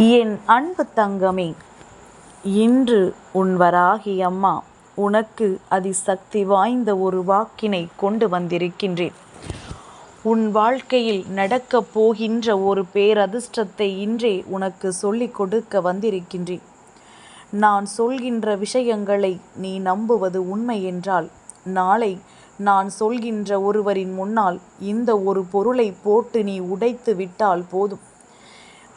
என் அன்பு தங்கமே இன்று உன் வராகி அம்மா உனக்கு அதிசக்தி வாய்ந்த ஒரு வாக்கினை கொண்டு வந்திருக்கின்றேன். உன் வாழ்க்கையில் நடக்கப் போகின்ற ஒரு பேரதிர்ஷ்டத்தை இன்றே உனக்கு சொல்லிக் கொடுக்க வந்திருக்கின்றேன். நான் சொல்கின்ற விஷயங்களை நீ நம்புவது உண்மை என்றால் நாளை நான் சொல்கின்ற ஒருவரின் முன்னால் இந்த ஒரு பொருளை போட்டு நீ உடைத்து விட்டால் போதும்.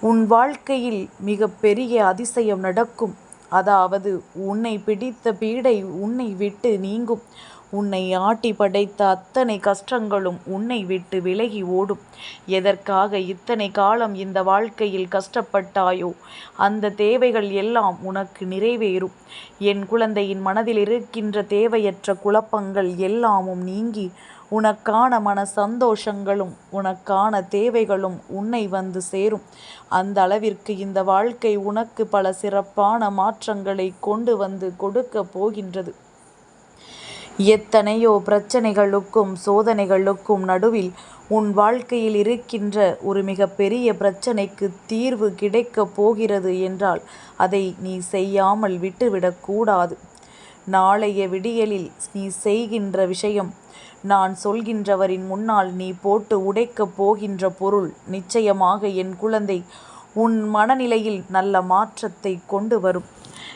உன் வாழ்க்கையில் மிகப்பெரிய அதிசயம் நடக்கும். அதாவது உன்னை பிடித்த பீடை உன்னை விட்டு நீங்கும். உன்னை ஆட்டி படைத்த அத்தனை கஷ்டங்களும் உன்னை விட்டு விலகி ஓடும். எதற்காக இத்தனை காலம் இந்த வாழ்க்கையில் கஷ்டப்பட்டாயோ அந்த தேவைகள் எல்லாம் உனக்கு நிறைவேறும். என் குழந்தையின் மனதில் இருக்கின்ற தேவையற்ற குழப்பங்கள் எல்லாமும் நீங்கி உனக்கான மன சந்தோஷங்களும் உனக்கான தேவைகளும் உன்னை வந்து சேரும். அந்த அளவிற்கு இந்த வாழ்க்கை உனக்கு பல சிறப்பான மாற்றங்களை கொண்டு வந்து கொடுக்க போகின்றது. எத்தனையோ பிரச்சனைகளுக்கும் சோதனைகளுக்கும் நடுவில் உன் வாழ்க்கையில் இருக்கின்ற ஒரு மிகப்பெரிய பிரச்சனைக்கு தீர்வு கிடைக்கப் போகிறது என்றால் அதை நீ செய்யாமல் விட்டுவிடக்கூடாது நாளைய விடியலில் நீ செய்கின்ற விஷயம் நான் சொல்கின்றவரின் முன்னால் நீ போட்டு உடைக்கப் போகின்ற பொருள் நிச்சயமாக என் குழந்தை உன் மனநிலையில் நல்ல மாற்றத்தை கொண்டு வரும்.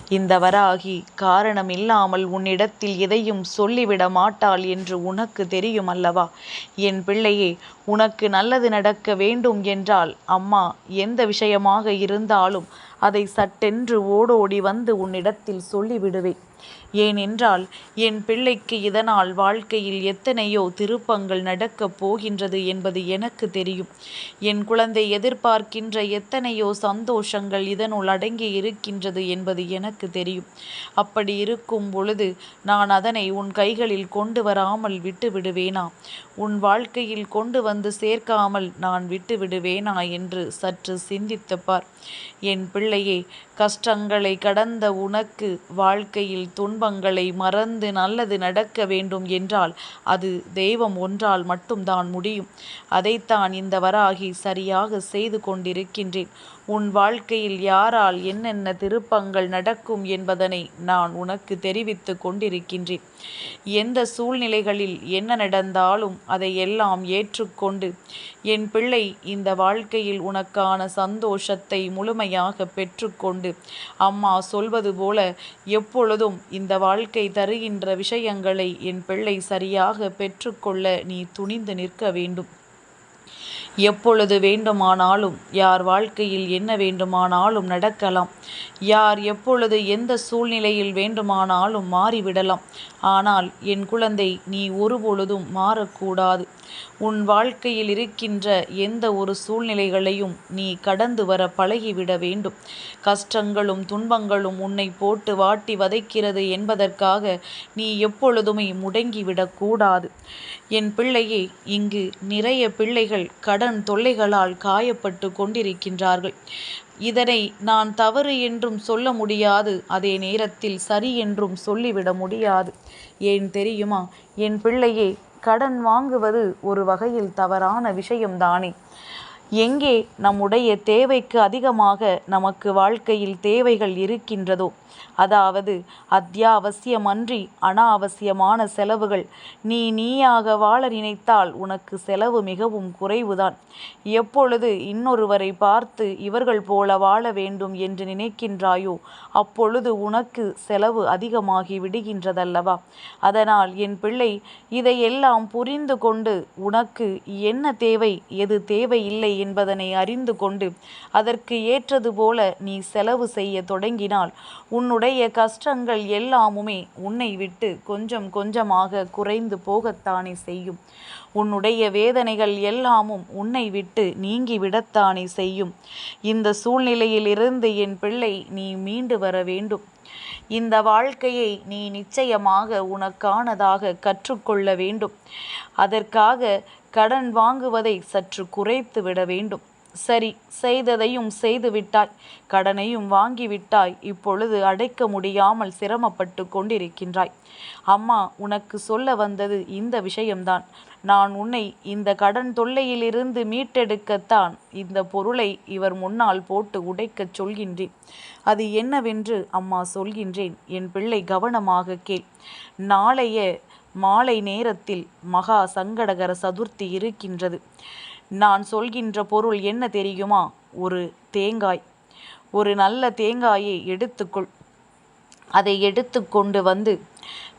இந்த வராகி காரணம் இல்லாமல் உன்னிடத்தில் எதையும் சொல்லிவிட மாட்டாள் என்று உனக்கு தெரியும் அல்லவா? என் பிள்ளையே உனக்கு நல்லது நடக்க வேண்டும் என்றால் அம்மா எந்த விஷயமாக இருந்தாலும் அதை சட்டென்று ஓடோடி வந்து உன்னிடத்தில் சொல்லிவிடுவேன். ஏனென்றால் என் பிள்ளைக்கு இதனால் வாழ்க்கையில் எத்தனையோ திருப்பங்கள் நடக்கப் போகின்றது என்பது எனக்கு தெரியும். என் குழந்தை எதிர்பார்க்கின்ற எத்தனையோ சந்தோஷங்கள் இதனுள் அடங்கி இருக்கின்றது என்பது எனக்கு தெரியும். அப்படி இருக்கும் பொழுது நான் அதனை உன் கைகளில் கொண்டு வராமல் விட்டு விடுவேனா உன் வாழ்க்கையில் கொண்டு வந்து சேர்க்காமல் நான் விட்டு விடுவேனா என்று சற்று சிந்தித்து பார். என் பிள்ளையே கஷ்டங்களை கடந்த உனக்கு வாழ்க்கையில் துன்பங்களை மறந்து நல்லது நடக்க வேண்டும் என்றால் அது தெய்வம் ஒன்றால் மட்டும்தான் முடியும். அதைத்தான் இந்த வராகி சரியாக செய்து கொண்டிருக்கின்றேன். உன் வாழ்க்கையில் யாரால் என்னென்ன திருப்பங்கள் நடக்கும் என்பதனை நான் உனக்கு தெரிவித்து கொண்டிருக்கின்றேன். எந்த சூழ்நிலைகளில் என்ன நடந்தாலும் அதை எல்லாம் ஏற்றுக்கொண்டு என் பிள்ளை இந்த வாழ்க்கையில் உனக்கான சந்தோஷத்தை முழுமையாக பெற்றுக்கொண்டு அம்மா சொல்வது போல எப்பொழுதும் இந்த வாழ்க்கை தருகின்ற விஷயங்களை என் பிள்ளை சரியாக பெற்றுக்கொள்ள நீ துணிந்து நிற்க வேண்டும். எப்பொழுது வேண்டுமானாலும் யார் வாழ்க்கையில் என்ன வேண்டுமானாலும் நடக்கலாம். யார் எப்பொழுது எந்த சூழ்நிலையில் வேண்டுமானாலும் மாறிவிடலாம். ஆனால் என் குழந்தை நீ ஒருபொழுதும் மாறக்கூடாது. உன் வாழ்க்கையில் இருக்கின்ற எந்த ஒரு சூழ்நிலைகளையும் நீ கடந்து வர பழகிவிட வேண்டும். கஷ்டங்களும் துன்பங்களும் உன்னை போட்டு வாட்டி வதைக்கிறது என்பதற்காக நீ எப்பொழுதுமே முடங்கிவிடக்கூடாது என் பிள்ளையே இங்கு நிறைய பிள்ளைகள் கடன் தொல்லைகளால் காயப்பட்டு கொண்டிருக்கின்றார்கள். இதனை நான் தவறு என்றும் சொல்ல முடியாது அதே நேரத்தில் சரி என்றும் சொல்லிவிட முடியாது. ஏன் தெரியுமா? என் பிள்ளையே கடன் வாங்குவது ஒரு வகையில் தவறான விஷயம்தானே. எங்கே நம்முடைய தேவைக்கு அதிகமாக நமக்கு வாழ்க்கையில் தேவைகள் இருக்கின்றதோ அதாவது அத்தியாவசியமன்றி அனாவசியமான செலவுகள். நீ நீயாக வாழ நினைத்தால் உனக்கு செலவு மிகவும் குறைவுதான். எப்பொழுது இன்னொருவரை பார்த்து இவர்கள் போல வாழ வேண்டும் என்று நினைக்கின்றாயோ அப்பொழுது உனக்கு செலவு அதிகமாகி விடுகின்றதல்லவா? அதனால் என் பிள்ளை இதையெல்லாம் புரிந்து கொண்டு உனக்கு என்ன தேவை எது தேவையில்லை என்பதனை அறிந்து கொண்டு அதற்கு ஏற்றது போல நீ செலவு செய்ய தொடங்கினால் உன்னுடைய கஷ்டங்கள் எல்லாமுமே உன்னை விட்டு கொஞ்சம் கொஞ்சமாக குறைந்து போகத்தானே செய்யும். உன்னுடைய வேதனைகள் எல்லாமும் உன்னை விட்டு நீங்கி விடத்தானே செய்யும். இந்த சூழ்நிலையிலிருந்து என் பிள்ளை நீ மீண்டு வர வேண்டும். இந்த வாழ்க்கையை நீ நிச்சயமாக உனக்கானதாக கற்றுக்கொள்ள வேண்டும். அதற்காக கடன் வாங்குவதை சற்று குறைத்து விட வேண்டும். சரி செய்ததையும் செய்து விட்டாய் கடனையும் வாங்கிவிட்டாய் இப்பொழுது அடைக்க முடியாமல் சிரமப்பட்டு கொண்டிருக்கின்றாய். அம்மா உனக்கு சொல்ல வந்தது இந்த விஷயம்தான். நான் உன்னை இந்த கடன் தொல்லையிலிருந்து மீட்டெடுக்கத்தான் இந்த பொருளை இவர் முன்னால் போட்டு உடைக்கச் சொல்கின்றேன். அது என்னவென்று அம்மா சொல்கின்றேன். என் பிள்ளை கவனமாக கேள். நாளைய மாலை நேரத்தில் மகா சங்கடகர சதுர்த்தி இருக்கின்றது. நான் சொல்கின்ற பொருள் என்ன தெரியுமா? ஒரு தேங்காய். ஒரு நல்ல தேங்காயை எடுத்துக்கொள். அதை எடுத்துக்கொண்டு வந்து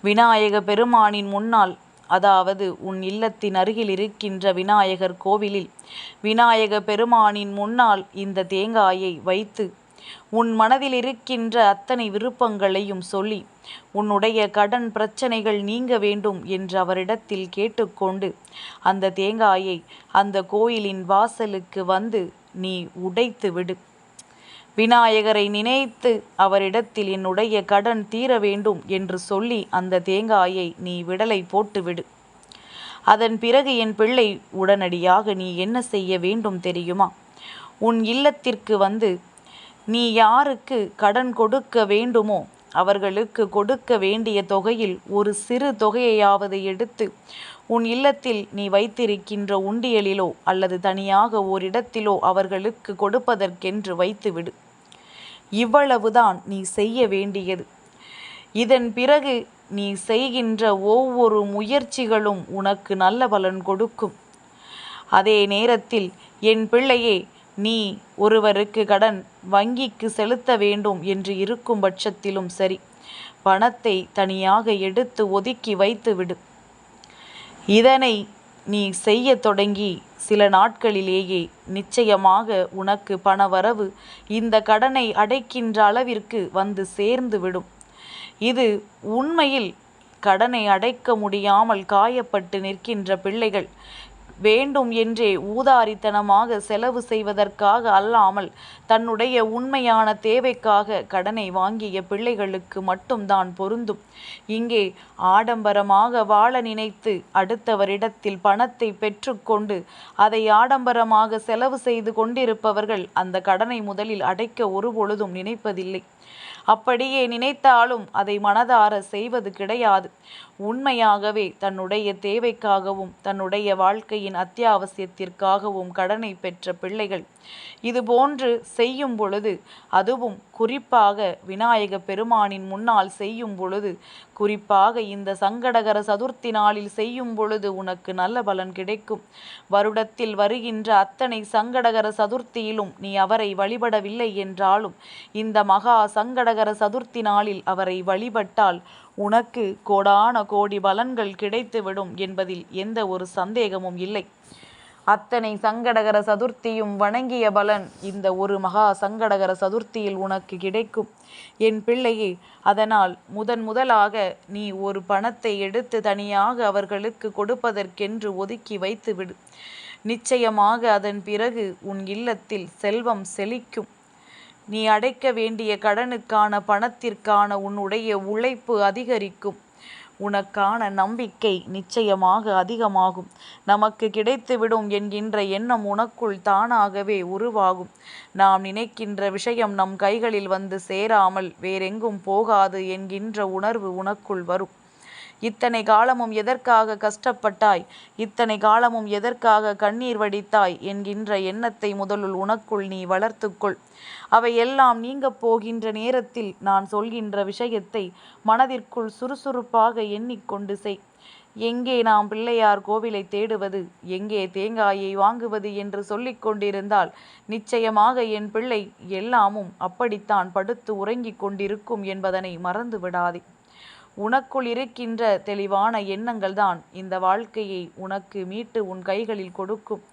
விநாயக பெருமானின் முன்னால் அதாவது உன் இல்லத்தின் அருகில் இருக்கின்ற விநாயகர் கோவிலில் விநாயக பெருமானின் முன்னால் இந்த தேங்காயை வைத்து உன் மனதில் இருக்கின்ற அத்தனை விருப்பங்களையும் சொல்லி உன்னுடைய கடன் பிரச்சனைகள் நீங்க வேண்டும் என்று அவரிடத்தில் கேட்டுக்கொண்டு அந்த தேங்காயை அந்த கோயிலின் வாசலுக்கு வந்து நீ உடைத்து விடு. விநாயகரை நினைத்து அவரிடத்தில் என்னுடைய கடன் தீர வேண்டும் என்று சொல்லி அந்த தேங்காயை நீ விடலை போட்டுவிடு அதன் பிறகு என் பிள்ளை உடனடியாக நீ என்ன செய்ய வேண்டும் தெரியுமா? உன் இல்லத்திற்கு வந்து நீ யாருக்கு கடன் கொடுக்க வேண்டுமோ அவர்களுக்கு கொடுக்க வேண்டிய தொகையில் ஒரு சிறு தொகையையாவது எடுத்து உன் இல்லத்தில் நீ வைத்திருக்கின்ற உண்டியலிலோ அல்லது தனியாக ஓரிடத்திலோ அவர்களுக்கு கொடுப்பதற்கென்று வைத்துவிடு. இவ்வளவுதான் நீ செய்ய வேண்டியது. இதன் பிறகு நீ செய்கின்ற ஒவ்வொரு முயற்சிகளும் உனக்கு நல்ல பலன் கொடுக்கும். அதே நேரத்தில் என் பிள்ளையே நீ ஒருவருக்கு கடன் வங்கிக்கு செலுத்த வேண்டும் என்று இருக்கும் பட்சத்திலும் சரி. பணத்தை தனியாக எடுத்து ஒதுக்கி வைத்துவிடு இதனை நீ செய்ய தொடங்கி சில நாட்களிலேயே நிச்சயமாக உனக்கு பணவரவு இந்த கடனை அடைக்கின்ற அளவிற்கு வந்து சேர்ந்து விடும். இது உண்மையில் கடனை அடைக்க முடியாமல் காயப்பட்டு நிற்கின்ற பிள்ளைகள் வேண்டும் என்றே ஊதாரித்தனமாக செலவு செய்வதற்காக அல்லாமல் தன்னுடைய உண்மையான தேவைக்காக கடனை வாங்கிய பிள்ளைகளுக்கு மட்டும்தான் பொருந்தும். இங்கே ஆடம்பரமாக வாழ நினைத்து அடுத்தவரிடத்தில் பணத்தை பெற்றுக்கொண்டு அதை ஆடம்பரமாக செலவு செய்து கொண்டிருப்பவர்கள் அந்த கடனை முதலில் அடைக்க ஒருபொழுதும் நினைப்பதில்லை. அப்படியே நினைத்தாலும் அதை மனதார செய்வது கிடையாது. உண்மையாகவே தன்னுடைய தேவைக்காகவும் தன்னுடைய வாழ்க்கையின் அத்தியாவசியத்திற்காகவும் கடனை பெற்ற பிள்ளைகள். இதுபோன்று செய்யும் பொழுது அதுவும் குறிப்பாக விநாயக பெருமானின் முன்னால் செய்யும் பொழுது குறிப்பாக இந்த சங்கடகர சதுர்த்தி நாளில் செய்யும் பொழுது உனக்கு நல்ல பலன் கிடைக்கும். வருடத்தில் வருகின்ற அத்தனை சங்கடகர சதுர்த்தியிலும் நீ அவரை வழிபடவில்லை என்றாலும் இந்த மகா சங்கடகர சதுர்த்தி நாளில் அவரை வழிபட்டால் உனக்கு கோடான கோடி பலன்கள் கிடைத்துவிடும் என்பதில் எந்த ஒரு சந்தேகமும் இல்லை. அத்தனை சங்கடகர சதுர்த்தியும் வணங்கிய பலன் இந்த ஒரு மகா சங்கடகர சதுர்த்தியில் உனக்கு கிடைக்கும். என் பிள்ளையே அதனால் முதன் முதலாக நீ ஒரு பணத்தை எடுத்து தனியாக அவர்களுக்கு கொடுப்பதற்கென்று ஒதுக்கி வைத்துவிடு. நிச்சயமாக அதன் பிறகு உன் இல்லத்தில் செல்வம் செழிக்கும். நீ அடைக்க வேண்டிய கடனுக்கான பணத்திற்கான உன்னுடைய உழைப்பு அதிகரிக்கும். உனக்கான நம்பிக்கை நிச்சயமாக அதிகமாகும். நமக்கு கிடைத்துவிடும் என்கின்ற எண்ணம் உனக்குள் தானாகவே உருவாகும். நாம் நினைக்கின்ற விஷயம் நம் கைகளில் வந்து சேராமல் வேறெங்கும் போகாது என்கின்ற உணர்வு உனக்குள் வரும். இத்தனை காலமும் எதற்காக கஷ்டப்பட்டாய்? இத்தனை காலமும் எதற்காக கண்ணீர் வடித்தாய்? என்கின்ற எண்ணத்தை முதலுள் உனக்குள் நீ வளர்த்துக்கொள். அவை எல்லாம் நீங்கப் போகின்ற நேரத்தில் நான் சொல்கின்ற விஷயத்தை மனதிற்குள் சுறுசுறுப்பாக எண்ணிக்கொண்டு செய். எங்கே நாம் பிள்ளையார் கோவிலை தேடுவது? எங்கே தேங்காயை வாங்குவது என்று சொல்லிக் கொண்டிருந்தால் நிச்சயமாக என் பிள்ளை எல்லாமும் அப்படித்தான் படுத்து உறங்கிக் கொண்டிருக்கும் என்பதனை மறந்து விடாதே உனக்குள் இருக்கின்ற தெளிவான எண்ணங்கள் தான் இந்த வாழ்க்கையை உனக்கு மீட்டு உன் கைகளில் கொடுக்கும்.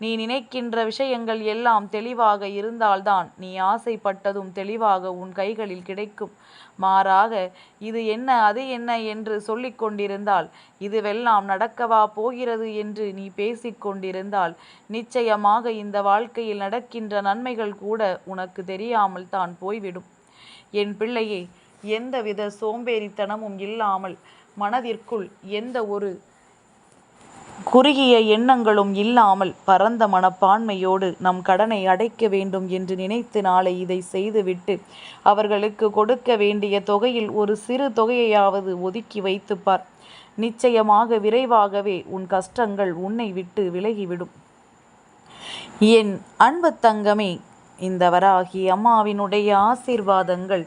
நீ நினைக்கின்ற விஷயங்கள் எல்லாம் தெளிவாக இருந்தால்தான் நீ ஆசைப்பட்டதும் தெளிவாக உன் கைகளில் கிடைக்கும். மாறாக இது என்ன அது என்ன என்று சொல்லிக் கொண்டிருந்தால் இதுவெல்லாம் நடக்கவா போகிறது என்று நீ பேசிக்கொண்டிருந்தால் நிச்சயமாக இந்த வாழ்க்கையில் நடக்கின்ற நன்மைகள் கூட உனக்கு தெரியாமல் தான் போய்விடும். என் பிள்ளையே எந்தவித சோம்பேறித்தனமும் இல்லாமல் மனதிற்குள் எந்த ஒரு குறுகிய எண்ணங்களும் இல்லாமல் பரந்த மனப்பான்மையோடு நம் கடனை அடைக்க வேண்டும் என்று நினைத்து நாளை இதை செய்துவிட்டு அவர்களுக்கு கொடுக்க வேண்டிய தொகையில் ஒரு சிறு தொகையையாவது ஒதுக்கி வைத்துப்பார். நிச்சயமாக விரைவாகவே உன் கஷ்டங்கள் உன்னை விட்டு விலகிவிடும். என் அன்பு தங்கமே இந்த வராகி அம்மாவினுடைய ஆசீர்வாதங்கள்